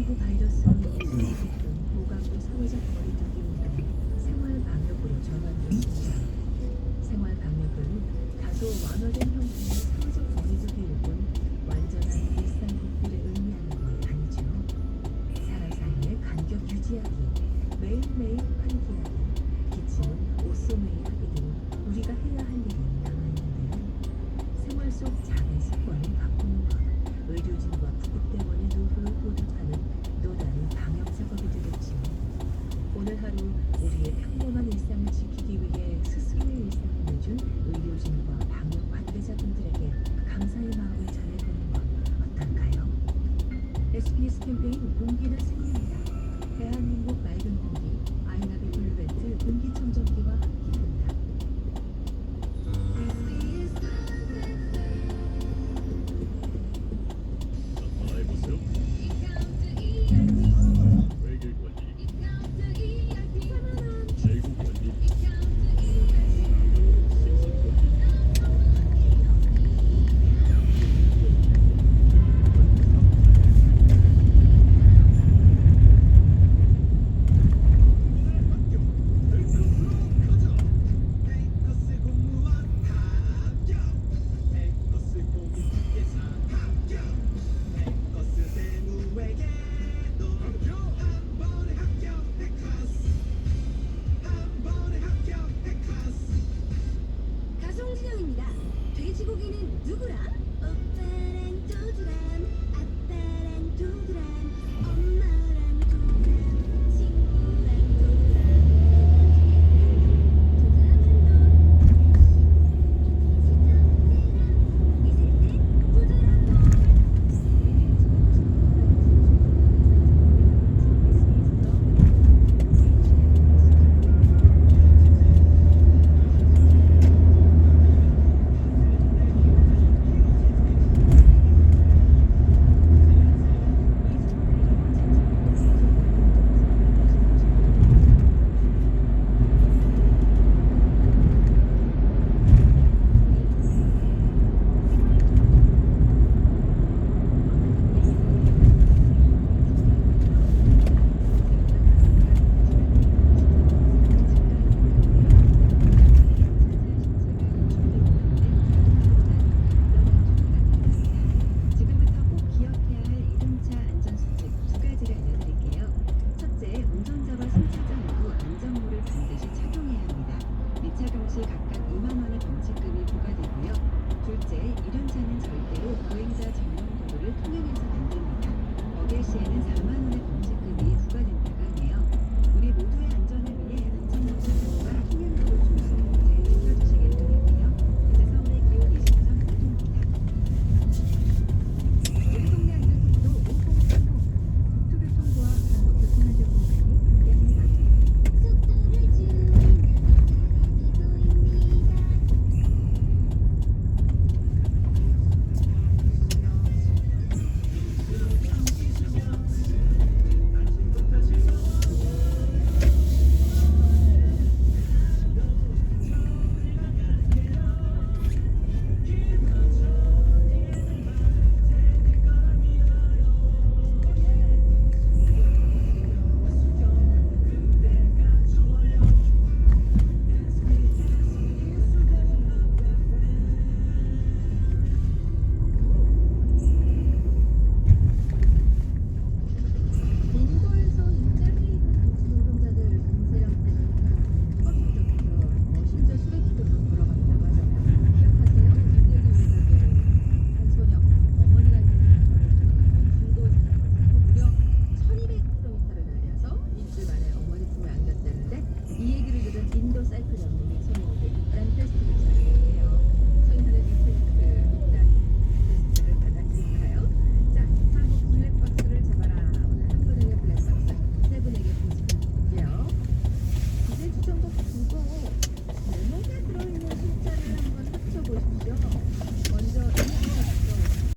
코로나19 바이러스는 무관부 사회적 거리두기입니다. 생활 방역으로 전환되었습니다. 생활 방역은 다소 완화된 형태의 사회적 의료진과 방역 관계자분들에게 감사의 마음을 전해보는 건 어떨까요? SBS 캠페인 공기는 생명이다. 대한민국 주차 금지 각각 2만 원의 범칙금이 부과되고요. 둘째, 이륜차는 절대로 보행자 전용 도로를 통행해서안 됩니다. 어길 시에는